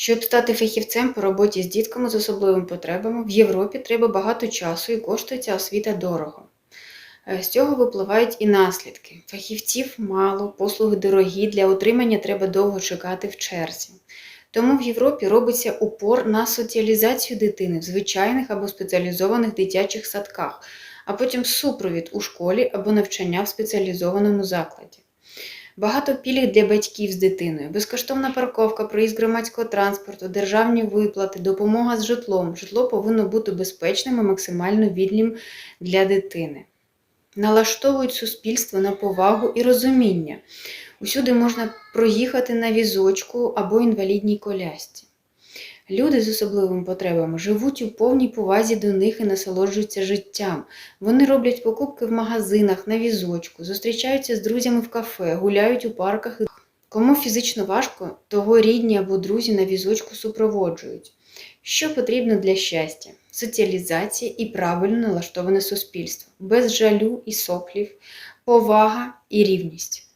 Щоб стати фахівцем по роботі з дітками з особливими потребами, в Європі треба багато часу і коштує ця освіта дорого. Е, З цього випливають і наслідки. Фахівців мало, послуги дорогі, для отримання треба довго чекати в черзі. Тому в Європі робиться упор на соціалізацію дитини в звичайних або спеціалізованих дитячих садках, а потім супровід у школі або навчання в спеціалізованому закладі. Багато пільг для батьків з дитиною, безкоштовна парковка, проїзд громадського транспорту, державні виплати, допомога з житлом. Житло повинно бути безпечним і максимально вільним для дитини. Налаштовують суспільство на повагу і розуміння. Усюди можна проїхати на візочку або інвалідній колясці. Люди з особливими потребами живуть у повній повазі до них і насолоджуються життям. Вони роблять покупки в магазинах на візочку, зустрічаються з друзями в кафе, гуляють у парках. Кому фізично важко, того рідні або друзі на візочку супроводжують. Що потрібно для щастя? Соціалізація і правильно налаштоване суспільство, без жалю і соплів, повага і рівність.